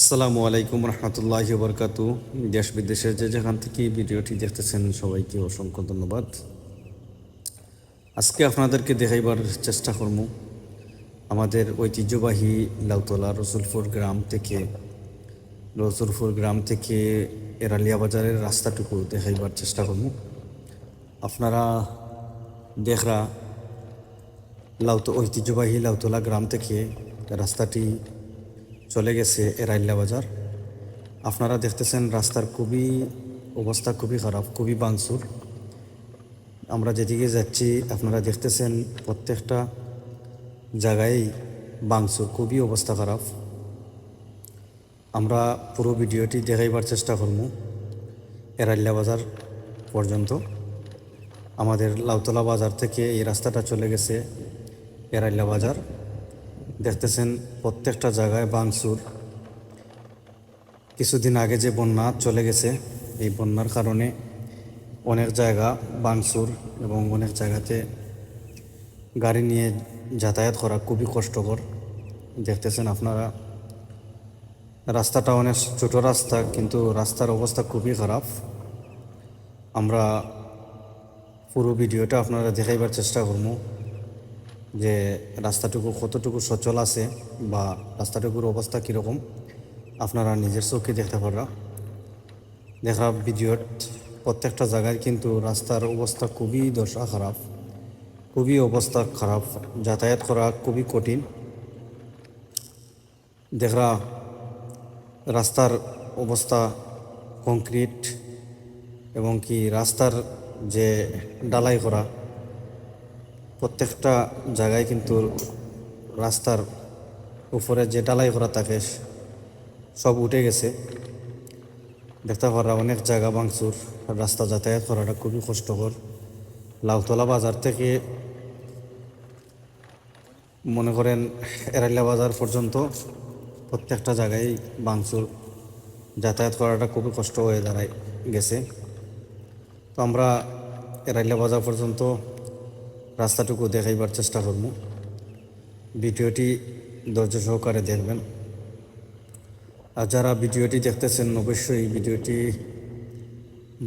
আসসালামু আলাইকুম রহমতুল্লাহ বরকাতু দেশ বিদেশের যে যেখান থেকে ভিডিওটি দেখতেছেন সবাইকে অসংখ্য ধন্যবাদ। আজকে আপনাদেরকে দেখাইবার চেষ্টা করব আমাদের ঐতিহ্যবাহী লাউতলা রসুলপুর গ্রাম থেকে। রসুলপুর গ্রাম থেকে এরালিয়া বাজারের রাস্তাটুকু দেখাইবার চেষ্টা করব আপনারা দেখরা লাউত, ঐতিহ্যবাহী লাউতলা গ্রাম থেকে রাস্তাটি চলে গেছে এরাইল্লা বাজার। আপনারা দেখতেছেন রাস্তার খুবই অবস্থা খুবই খারাপ, খুবই বাংসুর আমরা যেদিকে যাচ্ছি, আপনারা দেখতেছেন প্রত্যেকটা জায়গায় বাংসুর খুবই অবস্থা খারাপ। আমরা পুরো ভিডিওটি দেখাইবার চেষ্টা করব এরাইল্লা বাজার পর্যন্ত। আমাদের লাউতলা বাজার থেকে এই রাস্তাটা চলে গেছে এরাইল্লা বাজার। দেখতেছেন প্রত্যেকটা জায়গায় বাংসুর কিছুদিন আগে যে বন্যা চলে গেছে, এই বন্যার কারণে অনেক জায়গা বাংসুর এবং অনেক জায়গাতে গাড়ি নিয়ে যাতায়াত করা খুবই কষ্টকর। দেখতেছেন আপনারা, রাস্তাটা অনেক ছোটো রাস্তা, কিন্তু রাস্তার অবস্থা খুবই খারাপ। আমরা পুরো ভিডিওটা আপনারা দেখাইবার চেষ্টা করব। যে রাস্তাটুকু কতটুকু সচল আছে বা রাস্তাটুকুর অবস্থা কীরকম, আপনারা নিজের চোখে দেখতে পারা দেখা ভিডিওর প্রত্যেকটা জায়গায় কিন্তু রাস্তার অবস্থা খুবই দশা খারাপ, খুবই অবস্থা খারাপ, যাতায়াত করা খুবই কঠিন। দেখা রাস্তার অবস্থা কংক্রিট এবং কি রাস্তার যে ডালাই করা প্রত্যেকটা জায়গায় কিন্তু রাস্তার উপরে যে ডালাই করা থাকে, সব উঠে গেছে। দেখতে পারা অনেক জায়গা ভাঙচুর, রাস্তা যাতায়াত করাটা খুবই কষ্টকর। লাউতলা বাজার থেকে মনে করেন এরাইলা বাজার পর্যন্ত প্রত্যেকটা জায়গায় ভাঙচুর, যাতায়াত করাটা খুবই কষ্ট হয়ে দাঁড়ায় গেছে। তো আমরা এরাইলা বাজার পর্যন্ত রাস্তাটুকু দেখাইবার চেষ্টা করব ভিডিওটি ধৈর্য সহকারে দেখবেন। আর যারা ভিডিওটি দেখতেছেন, অবশ্যই ভিডিওটি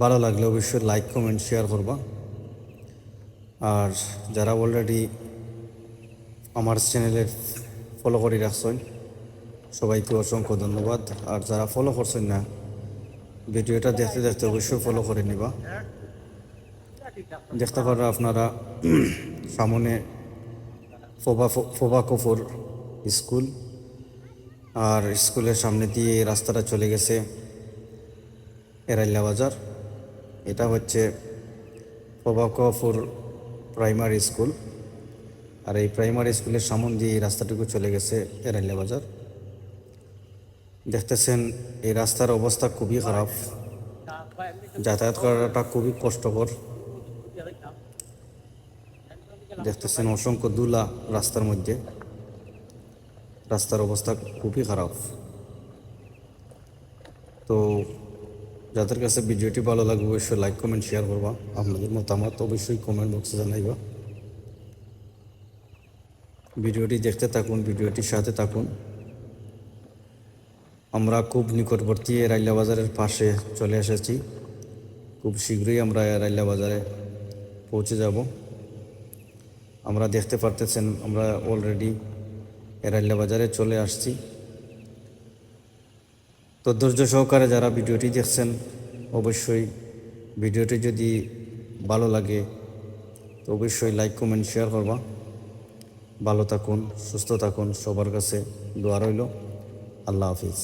ভালো লাগলে অবশ্যই লাইক, কমেন্ট, শেয়ার করবা। আর যারা অলরেডি আমার চ্যানেলে ফলো করে রাখছেন, সবাইকে অসংখ্য ধন্যবাদ। আর যারা ফলো করছেন না, ভিডিওটা দেখতে দেখতে অবশ্যই ফলো করে নিবা। দেখতে পারা আপনারা। সামনে ফোবা ফোবা কফর স্কুল। আর স্কুলের সামনে দিয়ে রাস্তাটা চলে গেছে এরাইল্লা বাজার। এটা হচ্ছে ফোবা কফর প্রাইমারি স্কুল। আর এই প্রাইমারি স্কুলের সামন দিয়ে এই রাস্তাটুকু চলে গেছে এরাইল্লা বাজার। দেখতেছেন, এই রাস্তার অবস্থা খুবই খারাপ। যাতায়াত করাটা খুবই কষ্টকর। দেখতেছেন অসংখ্য দুলা রাস্তার মধ্যে। রাস্তার অবস্থা খুবই খারাপ। তো যাদের কাছে ভিডিওটি ভালো লাগবে, অবশ্যই লাইক কমেন্ট শেয়ার করবা। আপনাদের মতামত অবশ্যই কমেন্ট বক্সে জানাইবা। ভিডিওটি দেখতে থাকুন, ভিডিওটির সাথে থাকুন। আমরা খুব নিকটবর্তী রাইলা বাজারের পাশে চলে এসেছি। খুব শীঘ্রই আমরা রাইলা বাজারে পৌঁছে যাব। আমরা দেখতে পারতেছেন, আমরা অলরেডি এরাইল্লা বাজারে চলে আসছি। তো ধৈর্য সহকারে যারা ভিডিওটি দেখছেন, অবশ্যই ভিডিওটি যদি ভালো লাগে, তো অবশ্যই লাইক কমেন্ট শেয়ার করবা। ভালো থাকুন, সুস্থ থাকুন, সবার কাছে দোয়া রইল। আল্লাহ হাফিজ।